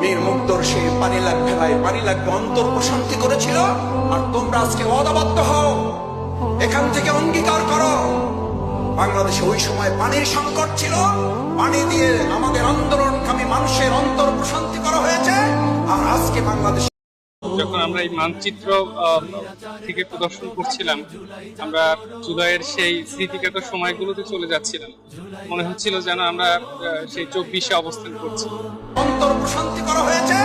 মীর মুখ দর্শে পানি লাগ ফেলায় পানি লাগবে, অন্তর প্রশান্তি করেছিল, আর তোমরা আজকে অদাবদ্ধ হও। এখান থেকে অঙ্গীকার করো। বাংলাদেশে ওই সময় পানির সংকট ছিল। পানি দিয়ে আমাদের আন্দোলনকামী মানুষের অন্তর প্রশান্তি করা হয়েছে। আর আজকে বাংলাদেশ যখন আমরা এই মানচিত্র থেকে প্রদর্শন করছিলাম, আমরা জুলাইয়ের সেই স্মৃতিগত সময়গুলোতে চলে যাচ্ছিলাম। মনে হচ্ছিল যেন আমরা সেই চব্বিশে অবস্থান করছি। অন্তর প্রশান্তি করা হয়েছে,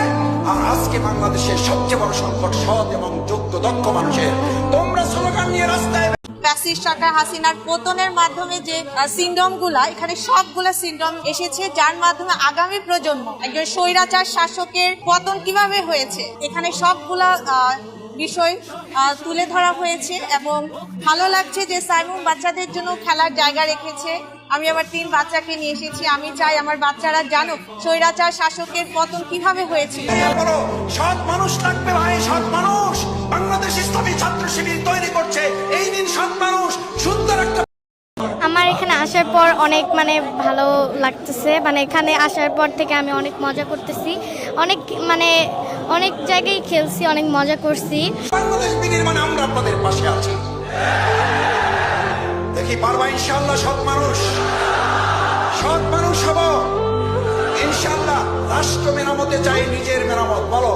আর আজকে বাংলাদেশের সবচেয়ে বড় সংকট সৎ এবং যোগ্য, দক্ষ মানুষের। তোমরা স্লোগান নিয়ে রাস্তায় ফ্যাসিস্ট সরকার হাসিনার পতনের মাধ্যমে যে সিন্ডমগুলা এখানে সবগুলা সিন্ডম এসেছে, যার মাধ্যমে আগামী প্রজন্ম, একজন স্বৈরাচার শাসকের পতন কীভাবে হয়েছে, এখানে সবগুলা বিষয় তুলে ধরা হয়েছে এবং ভালো লাগছে যে সাইমুম বাচ্চাদের জন্য খেলার জায়গা রেখেছে। আমি আমার তিন বাচ্চাকে নিয়ে এসেছি, আমি চাই আমার বাচ্চারা জানুক স্বৈরাচার শাসকের পতন কীভাবে হয়েছিল বলো সৎ মানুষ লাগবে ভাই, সৎ মানুষ। এই মানুষ সুন্দর একটা আমার এখানে আসার পর অনেক মানে ভালো লাগতেছে। মানে এখানে আসার পর থেকে আমি অনেক মজা করতেছি। অনেক মানে অনেক জায়গায় খেলছি অনেক মজা করছি। বাংলাদেশ বিনির্মাণে আমরা আপনাদের পাশে আছি। দেখি পারবা ইনশাল্লাহ সৎ মানুষ? সৎ মানুষ হব? ইনশাল্লাহ রাষ্ট্র মেরামতে চাই নিজের মেরামত বলো।